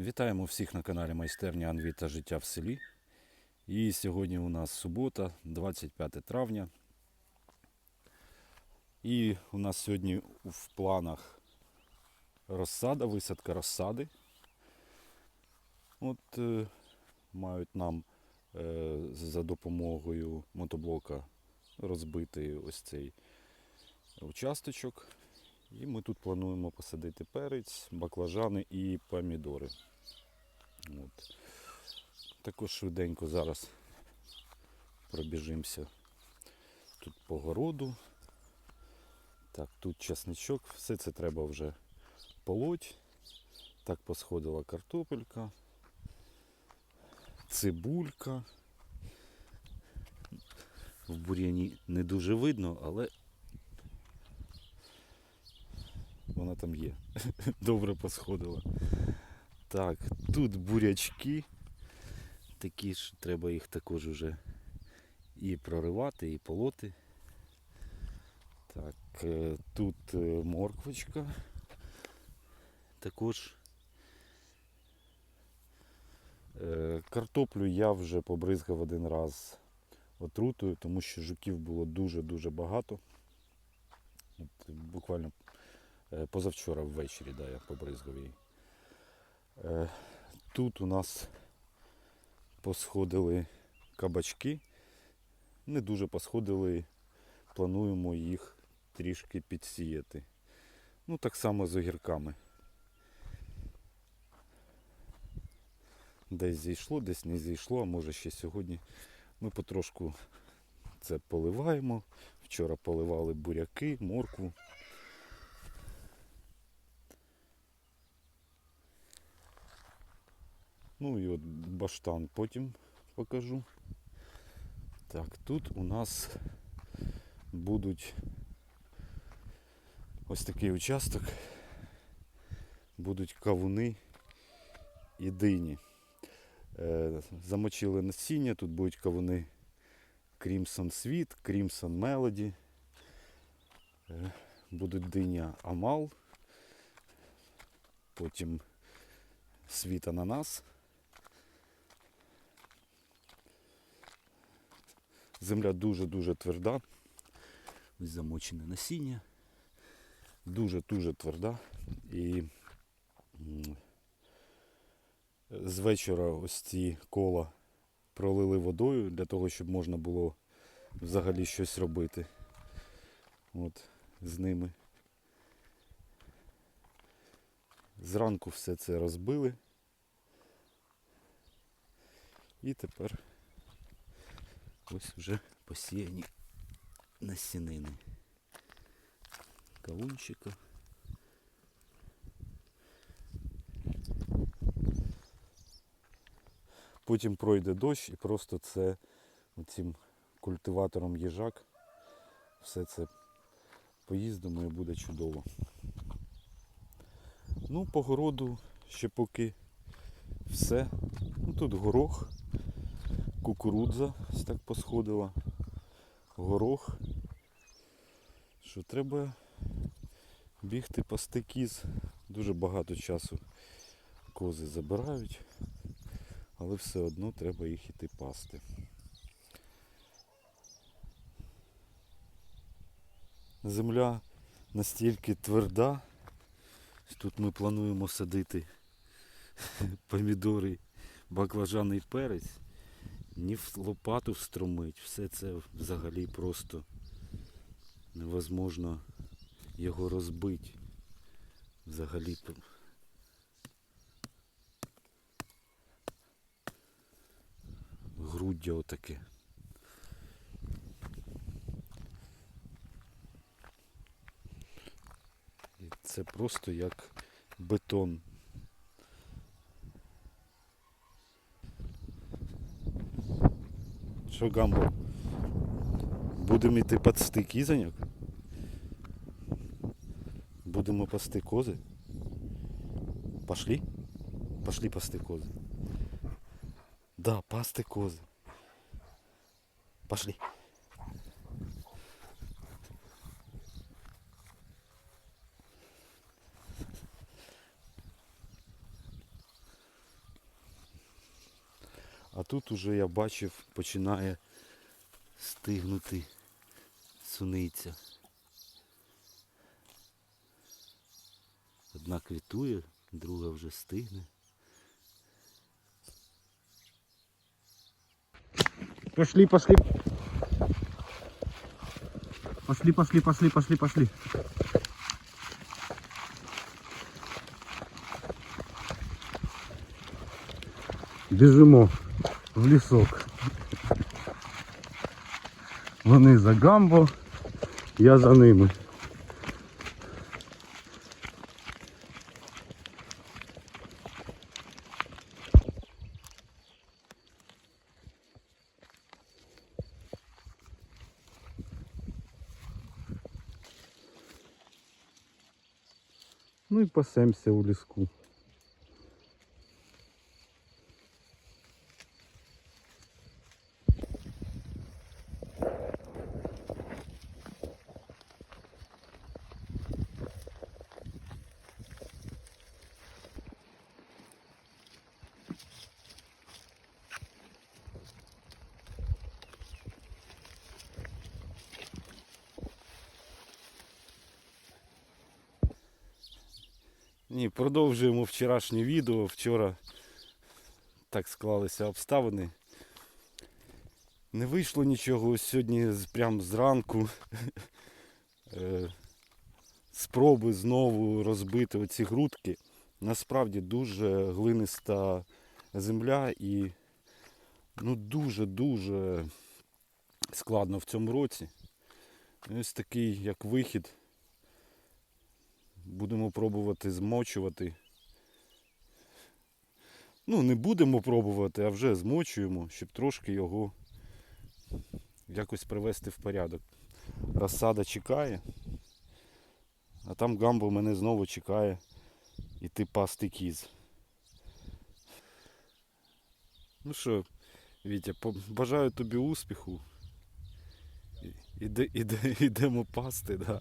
Вітаємо всіх на каналі Майстерня Анві та життя в селі. І сьогодні у нас субота, 25 травня. І у нас сьогодні в планах розсада, висадка розсади. От е, мають нам е, за допомогою мотоблока розбити ось цей участочок. І ми тут плануємо посадити перець, баклажани і помідори. От. Також швиденько зараз пробіжимося тут по городу. Так, тут часничок, все це треба вже полоть. Так посходила картопелька, цибулька. В бур'яні не дуже видно, але вона там є. Добре посходила. Так, тут бурячки. Такі ж треба їх також уже і проривати, і полоти. Так, е, тут е, морквочка. Також Е, картоплю я вже побризгав один раз отрутою, тому що жуків було дуже-дуже багато. Буквально Позавчора ввечері да, я побризгав її. Е, Тут у нас посходили кабачки. Не дуже посходили, плануємо їх трішки підсіяти. Ну, так само з огірками. Десь зійшло, десь не зійшло, а може ще сьогодні. Ми потрошку це поливаємо. Вчора поливали буряки, моркву. Ну і от баштан потім покажу. Так, тут у нас будуть ось такий участок. Будуть кавуни і дині. Е, замочили насіння, тут будуть кавуни Crimson Sweet, Crimson Melody. Е, будуть диня Амал. Потім світ ананас. Земля дуже-дуже тверда. Ось замочене насіння. Дуже-дуже тверда. І з вечора ось ці кола пролили водою для того, щоб можна було взагалі щось робити. От з ними. Зранку все це розбили. І тепер ось вже посіяні насінини. Кавунчика. Потім пройде дощ і просто це цим культиватором їжак все це поїздимо і буде чудово. Ну, по городу ще поки все. Ну, тут горох, кукурудза так посходила, горох. Що треба бігти пасти кіз. Дуже багато часу кози забирають, але все одно треба їх іти пасти. Земля настільки тверда. Тут ми плануємо садити помідори, баклажани і перець. Ні в лопату встромить. Все це взагалі просто невозможно його розбити. Взагалі. Груддя отаке. Це просто як бетон. Що, Гамбо? Будемо йти пасти кізаньок? Будемо пасти кози? Пошли? Пошли пасти кози. Да, пасти кози. Пошли. А тут уже я бачив, починає стигнути суниця. Одна квітує, друга вже стигне. Пошли, пошли. Пошли, пошли, пошли, пошли, пошли. Біжимо в лісок. Вони за гамбо, я за ними. Ну і пасемося у ліску. Ні, продовжуємо вчорашнє відео. Вчора так склалися обставини. Не вийшло нічого. Сьогодні з- прям зранку е, спроби знову розбити оці грудки. Насправді дуже глиниста земля і ну дуже-дуже складно в цьому році. Ось такий як вихід. Будемо пробувати змочувати. Ну, не будемо пробувати, а вже змочуємо, щоб трошки його якось привести в порядок. Розсада чекає, а там гамбо мене знову чекає іти пасти кіз. Ну що, Вітя, бажаю тобі успіху. Іде, іде, ідемо пасти, да.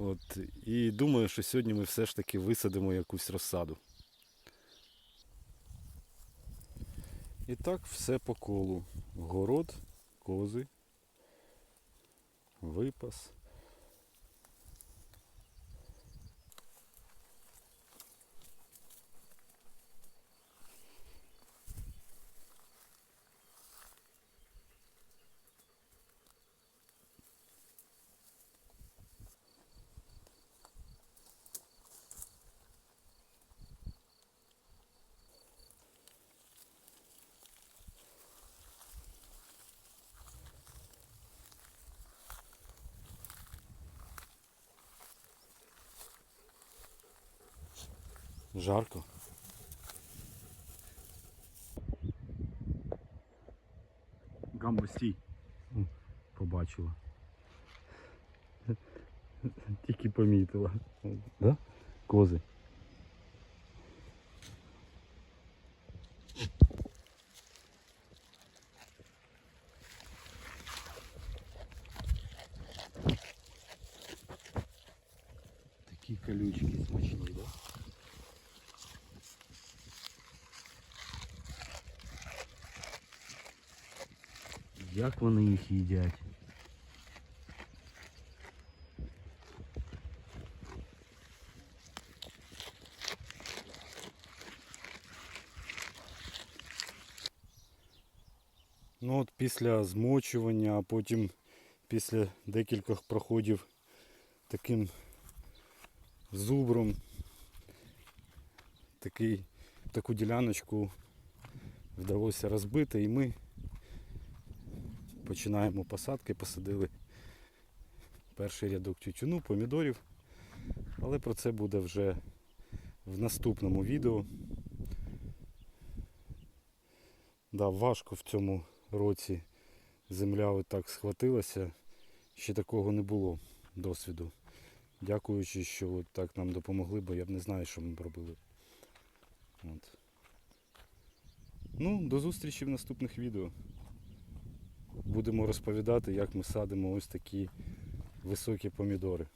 От, і думаю, що сьогодні ми все ж таки висадимо якусь розсаду. І так все по колу. Город, кози, випас. Жарко. Гамбо стій. Побачила. Тільки помітила. Да? Кози. Такі колючки смачні, да? Як вони їх їдять? Ну от після змочування, а потім після декількох проходів таким зубром такий, таку діляночку вдалося розбити і ми починаємо посадки, посадили перший рядок тютюну, помідорів, але про це буде вже в наступному відео. Да, важко в цьому році земля отак схватилася. Ще такого не було досвіду. Дякуючи, що от так нам допомогли, бо я б не знаю, що ми б робили. От. Ну, до зустрічі в наступних відео. Будемо розповідати, як ми садимо ось такі високі помідори.